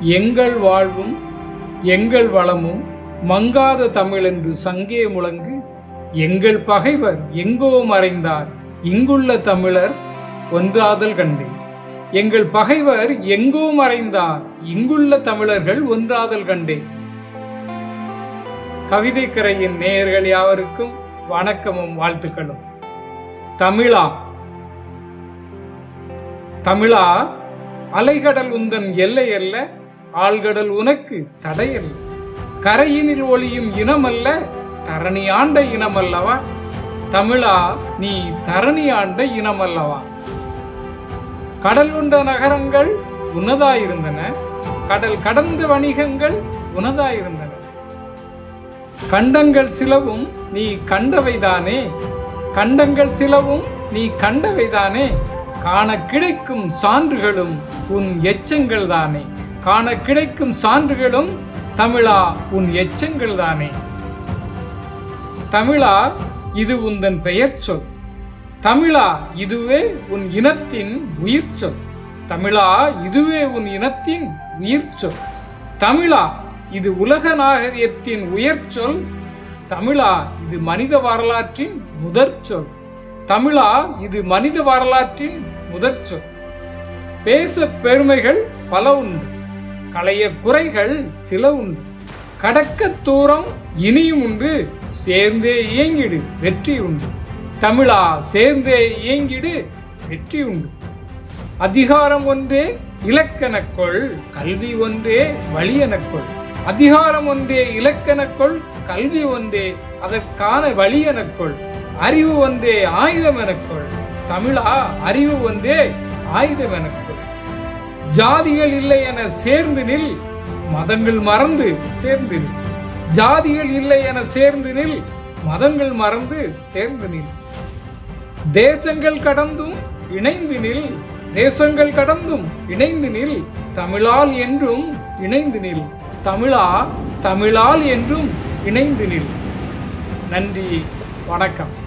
எங்கள் வாழ்வும் எங்கள் வளமும் மங்காத தமிழென்று சங்கே முழங்கு. எங்கள் பகைவர் எங்கோ மறைந்தார் இங்குள்ள தமிழர் ஒன்றாதல் கண்டேன். எங்கள் பகைவர் எங்கோ மறைந்தார் இங்குள்ள தமிழர்கள் ஒன்றாதல் கண்டேன். கவிதைக்கரையின் நேயர்கள் யாவருக்கும் வணக்கமும் வாழ்த்துக்களும். தமிழா? தமிழா? அலைகடல் உந்தன் எல்லை அல்ல ஆழ்கடல் உனக்கு தடையல்ல. கரையினில் ஒளியும் இனமல்ல தரணி ஆண்ட இனமல்லவா? தமிழா நீ தரணி ஆண்ட இனமல்லவா? கடல் உண்ட நகரங்கள் உனதாயிருந்தன கடல் கடந்த வணிகங்கள் உனதாயிருந்தன. கண்டங்கள் சிலவும் நீ கண்டவைதானே? கண்டங்கள் சிலவும் நீ கண்டவைதானே? காண கிடைக்கும் சான்றுகளும் உன் எச்சங்கள் தானே காண கிடைக்கும் சான்றுகளும் தமிழா உன் எச்சங்கள் தானே. தமிழா இது உந்தன் பெயர் சொல். தமிழா இதுவே உன் இனத்தின் உயிர் சொல். தமிழா இதுவே உன் இனத்தின் உயிர் சொல். தமிழா இது உலக நாகரியத்தின் உயர் சொல். தமிழா இது மனித வரலாற்றின் முதற் சொல். தமிழா இது மனித வரலாற்றின் முதற் சொல். பேச பெருமைகள் பல உண்டு. களைய குறைகள் சில உண்டு கடக்க தூரம் இனியும் உண்டு. சேர்ந்தே இயங்கிடு வெற்றி உண்டு. தமிழா சேர்ந்தே இயங்கிடு வெற்றி உண்டு. அதிகாரம் ஒன்றே இலக்கணக்கொள் கல்வி ஒன்றே வழியெனக்கொள் அதிகாரம் ஒன்றே இலக்கணக்கொள் கல்வி ஒன்றே அதற்கான வழியனக்கொள் அறிவு ஒன்றே ஆயுதம் எனக்கொள் தமிழா அறிவு ஒன்றே ஆயுதம் எனக்கொள் ஜாதிகள் இல்லை என சேர்ந்து நில் மதங்கள் மறந்து சேர்ந்து நில். ஜாதிகள் இல்லை என சேர்ந்து நில் மதங்கள் மறந்து சேர்ந்து நில். தேசங்கள் கடந்தும் இணைந்து நில் தேசங்கள் கடந்தும் இணைந்து நில். தமிழால் என்றும் இணைந்து நில். தமிழா தமிழால் என்றும் இணைந்து நில். நன்றி வணக்கம்.